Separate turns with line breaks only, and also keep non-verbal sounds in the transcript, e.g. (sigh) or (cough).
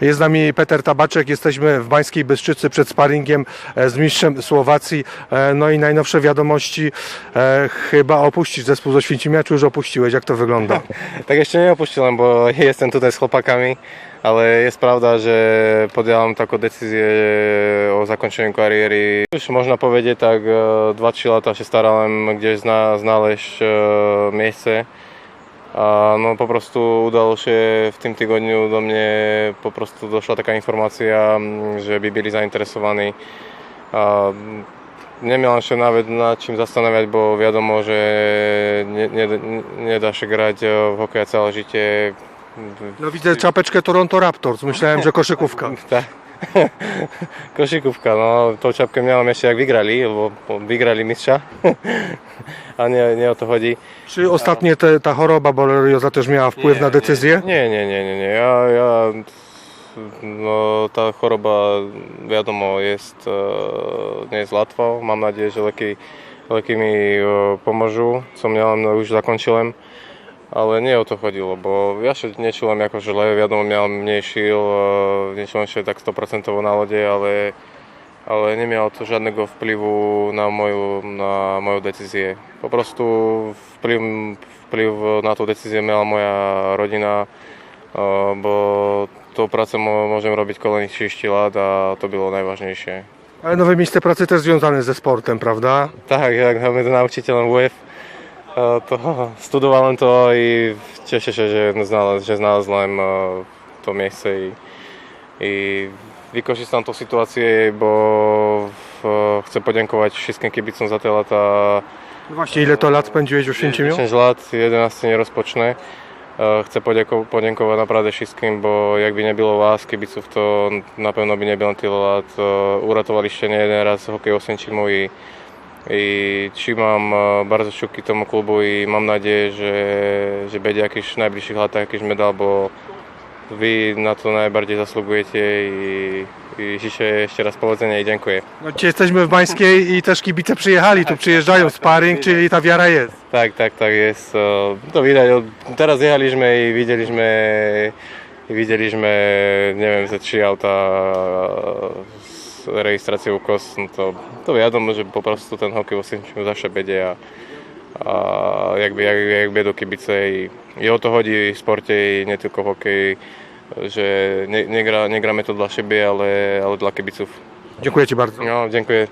Jest z nami Peter Tabaczek, jesteśmy w Bańskiej Bystrzycy przed sparingiem e, z mistrzem Słowacji. E, No i najnowsze wiadomości, e, chyba opuścisz zespół z Oświęcimia, czy już opuściłeś? Jak to wygląda? (laughs)
Tak ešte neopušťujem, bo (laughs) jestem tutaj s chlopakami, ale je pravda, že podielam takú decyzie o zakončení kariéry. Už možno povedať tak 2-3 lata się starałem gdzieś zna, znaleźć miejsce. A no po prostu udało się w tym tygodniu do mnie po prostu doszła taka informacja, że by byli zainteresowani. A nie miałem się nawet nad czym zastanawiać, bo wiadomo, że nie, nie, nie da się grać e, w hokeja całe życie.
No widzę czapeczkę Toronto Raptors, myślałem, że koszykówka. (laughs)
Tak. (laughs) Koszykówka, no tą czapkę miałem jeszcze jak wygrali, bo bo wygrali mistrza, (laughs) a nie, nie o to chodzi.
Czy ostatnie te, ta choroba borelioza też miała wpływ na decyzję?
Nie, nie, nie, nie, nie. Ja, ja, no, ta choroba, wiadomo, jest, e, nie jest łatwa. Mam nadzieję, że leky, leky mi pomôžu, miałem, no, już zakończyłem. Ale nie o to chodziło, bo ja czułem jako źle, wiadomo, miałem mniej sił, e, czułem się tak 100% na lodzie, ale, ale nie miało to żadnego wpływu na moją, na moją decyzję. Po prostu wpływ, wpływ na tą decyzję miała moja rodzina, e, bo mo- możemy robić kolejnych 30 lat, a to było najważniejsze.
Ale nowe miejsce pracy też związane ze sportem, prawda?
Tak, jak nawet nauczycielem WF, e, to studowałem to i cieszę się, że, znalaz, że znalazłem e, to miejsce i, i wykorzystam tą sytuację, bo chcę podziękować wszystkim kibicom za te lata.
No właśnie, ile to lat spędziłeś w Oświęcimiu?
10 lat, 11 nie rozpocznę. Chcę podzięko- podziękować naprawdę wszystkim, bo jakby nie było was, kibiców, to na pewno by nie było tyle lat. E, Uratowaliście nie jeden raz hokej Oświęcimu i, i trzymam e, bardzo kciuki tomu klubu i mam nadzieję, że, że będzie jakiś w najbliższych latach jakiś medal, bo wy na to najbardziej zasługujecie i, i życzę jeszcze raz powodzenia i dziękuję.
No, dzisiaj jesteśmy w Bańskiej i też kibice przyjechali, tu przyjeżdżają sparing, czyli ta wiara jest.
Tak, tak, tak jest. To widać. Teraz jechaliśmy i widzieliśmy, i widzieliśmy nie wiem, ze trzy auta z rejestracją KOS, no to, to wiadomo, że po prostu ten hokej zawsze będzie, a, a jakby, jak, jak będą kibice i, i o to chodzi w sporcie i nie tylko w hokeju, że nie, nie, gra, nie gramy to dla siebie, ale, ale dla kibiców.
Dziękuję Ci bardzo.
No, dziękuję.